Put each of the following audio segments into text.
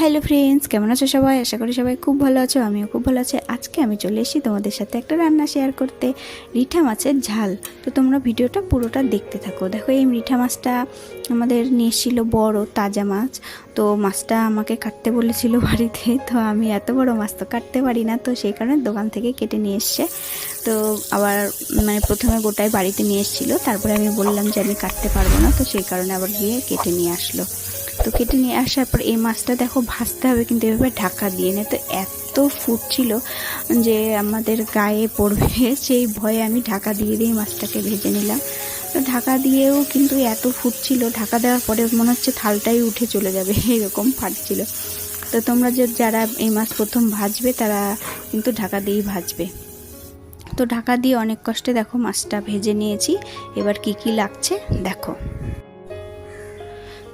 Hello friends, কেমন আছো সবাই? আশা করি সবাই খুব ভালো আছো, আমিও খুব ভালো আছি। আজকে আমি চলে এসেছি তোমাদের সাথে একটা রান্না শেয়ার করতে, রিঠা মাছের ঝাল। তো তোমরা ভিডিওটা পুরোটা দেখতে থাকো। দেখো, এই রিঠা মাছটা আমাদের নিয়ে এসেছিল বড় তাজা মাছ। তো মাছটা আমাকে কাটতে বলেছিল বাড়িতে, তো আমি এত বড় মাছ তো কাটতে পারি না, তো সেই কারণে দোকান থেকে কেটে নিয়ে এসছে। তো আবার মানে প্রথমে গোটায় বাড়িতে নিয়ে এসেছিল, তারপরে আমি বললাম যে আমি কাটতে পারব না, তো সেই কারণে আবার গিয়ে কেটে নিয়ে আসলো। তো কেটে নিয়ে আসার পর এই মাছটা দেখো ভাজতে হবে, কিন্তু এভাবে ঢাকা দিয়ে নে। তো এত ফুটছিল যে আমাদের গায়ে পড়বে, সেই ভয়ে আমি ঢাকা দিয়ে দিয়ে মাছটাকে ভেজে নিলাম। তো ঢাকা দিয়েও কিন্তু এত ফুটছিল, ঢাকা দেওয়ার পরে মনে হচ্ছে থালটাই উঠে চলে যাবে, এরকম ফাটছিল। তো তোমরা যে যারা এই মাছ প্রথম ভাজবে, তারা কিন্তু ঢাকা দিয়েই ভাজবে। তো ঢাকা দিয়ে অনেক কষ্টে দেখো মাছটা ভেজে নিয়েছি। এবার কি কি লাগছে, দেখো।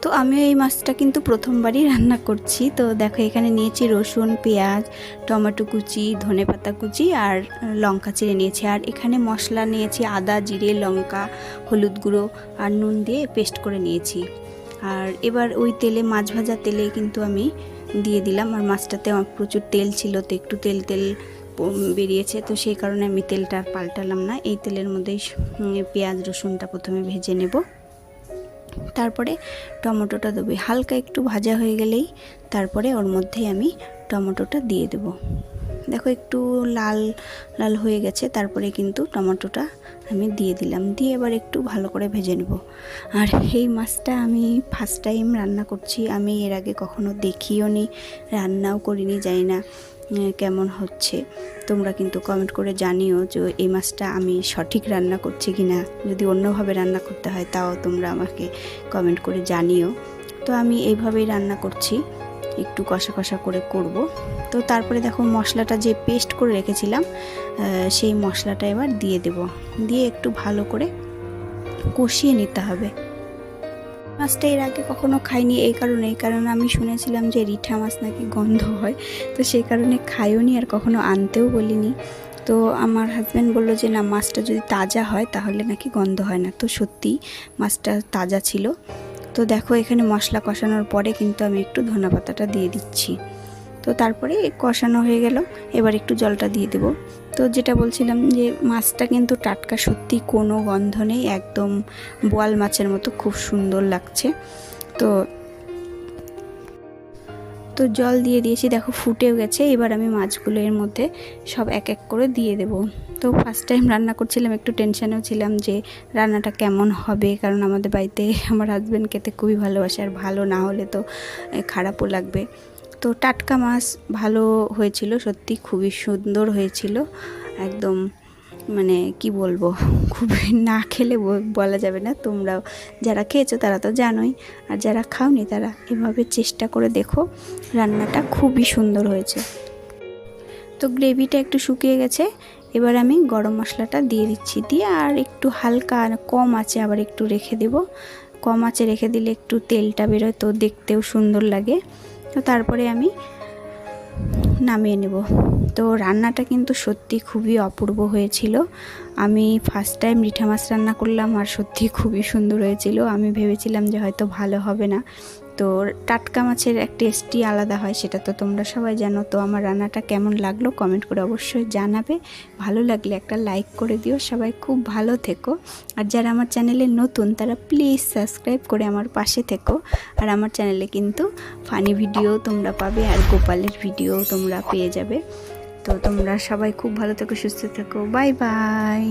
তো আমি এই মাছটা কিন্তু প্রথমবারই রান্না করছি। তো দেখো, এখানে নিয়েছি রসুন, পেঁয়াজ, টমেটো কুচি, ধনে পাতা কুচি আর লঙ্কা চিড়ে নিয়েছি। আর এখানে মশলা নিয়েছি, আদা, জিরে, লঙ্কা, হলুদ গুঁড়ো আর নুন দিয়ে পেস্ট করে নিয়েছি। আর এবার ওই তেলে, মাছ ভাজা তেলে কিন্তু আমি দিয়ে দিলাম। আর মাছটাতে আমার প্রচুর তেল ছিল, তো একটু তেল তেল বেরিয়েছে। তো সেই কারণে আমি তেলটা পাল্টালাম না। এই তেলের মধ্যেই পেঁয়াজ, রসুনটা প্রথমে ভেজে নেব। তারপরে টমেটোটা দেবে। হালকা একটু ভাজা হয়ে গেলেই তারপরে ওর মধ্যেই আমি টমেটোটা দিয়ে দেব। দেখো একটু লাল লাল হয়ে গেছে, তারপরে কিন্তু টমেটোটা আমি দিয়ে দিলাম। দিয়ে এবার একটু ভালো করে ভেজে নেব। আর এই মাছটা আমি ফার্স্ট টাইম রান্না করছি, আমি এর আগে কখনো দেখিও নি, রান্নাও করিনি, জানি না কেমন হচ্ছে? তোমরা কিন্তু কমেন্ট করে জানিও যে এই মাছটা আমি সঠিক রান্না করছি কি না যদি অন্যভাবে রান্না করতে হয়, তাও তোমরা আমাকে কমেন্ট করে জানিও। তো আমি এইভাবেই রান্না করছি। একটু কষা কষা করে করব। তো তারপরে দেখো মশলাটা যে পেস্ট করে রেখেছিলাম সেই মশলাটা এবার দিয়ে দেব। দিয়ে একটু ভালো করে কষিয়ে নিতে হবে। মাছটা এর আগে কখনো খাইনি এই কারণে এই কারণে আমি শুনেছিলাম যে রিঠা মাছ নাকি গন্ধ হয়, তো সেই কারণে খাইও নি আর কখনো আনতেও বলিনি। তো আমার হাজব্যান্ড বলল যে, না, মাছটা যদি তাজা হয় তাহলে নাকি গন্ধ হয় না। তো সত্যি মাছটা তাজা ছিল। তো দেখো এখানে মশলা কষানোর পরে কিন্তু আমি একটু ধনা পাতাটা দিয়ে দিচ্ছি। তো তারপরে কষানো হয়ে গেল। এবার একটু জলটা দিয়ে দেবো। তো যেটা বলছিলাম যে মাছটা কিন্তু টাটকা সত্যি কোনো গন্ধ নেই, একদম বোয়াল মাছের মতো খুব সুন্দর লাগছে। তো তো জল দিয়ে দিয়েছি, দেখো ফুটেও গেছে, এবার আমি মাছগুলো এর মধ্যে সব এক এক করে দিয়ে দেব। তো ফার্স্ট টাইম রান্না করছিলাম, একটু টেনশানেও ছিলাম যে রান্নাটা কেমন হবে, কারণ আমাদের বাড়িতে আমার হাজব্যান্ড খেতে খুবই ভালোবাসে, আর ভালো না হলে তো খারাপও লাগবে। তো টাটকা মাছ ভালো হয়েছিল, সত্যি খুবই সুন্দর হয়েছিল। একদম মানে কি বলব খুবই না খেলে বলা যাবে না। তোমরাও যারা খেয়েছো তারা তো জানোই, আর যারা খাওনি তারা এভাবে চেষ্টা করে দেখো, রান্নাটা খুবই সুন্দর হয়েছে। তো গ্রেভিটা একটু শুকিয়ে গেছে, এবার আমি গরম মশলাটা দিয়ে দিচ্ছি। দিয়ে আর একটু হালকা কম আছে আবার একটু রেখে দেব। কম আছে রেখে দিলে একটু তেলটা বেরোয়, তো দেখতেও সুন্দর লাগে। তো তারপরে আমি নামিয়ে নেব। তো রান্নাটা কিন্তু সত্যি খুবই অপূর্ব হয়েছিল। আমি ফার্স্ট টাইম মিঠা মাছ রান্না করলাম আর সত্যি খুবই সুন্দর হয়েছিল। আমি ভেবেছিলাম যে হয়তো ভালো হবে না। তো টাটকা মাছের এক টেস্টই আলাদা হয়, সেটা তো তোমরা সবাই জানো। তো আমার রান্নাটা কেমন লাগল কমেন্ট করে অবশ্যই জানাবে। ভালো লাগলে একটা লাইক করে দিও। সবাই খুব ভালো থেকো। আর যারা আমার চ্যানেলে নতুন, তারা প্লিজ সাবস্ক্রাইব করে আমার পাশে থেকো। আর আমার চ্যানেলে কিন্তু ফানি ভিডিও তোমরা পাবে আর গোপালের ভিডিও তোমরা পেয়ে যাবে। তো তোমরা সবাই খুব ভালো থেকো, সুস্থ থেকো। Bye bye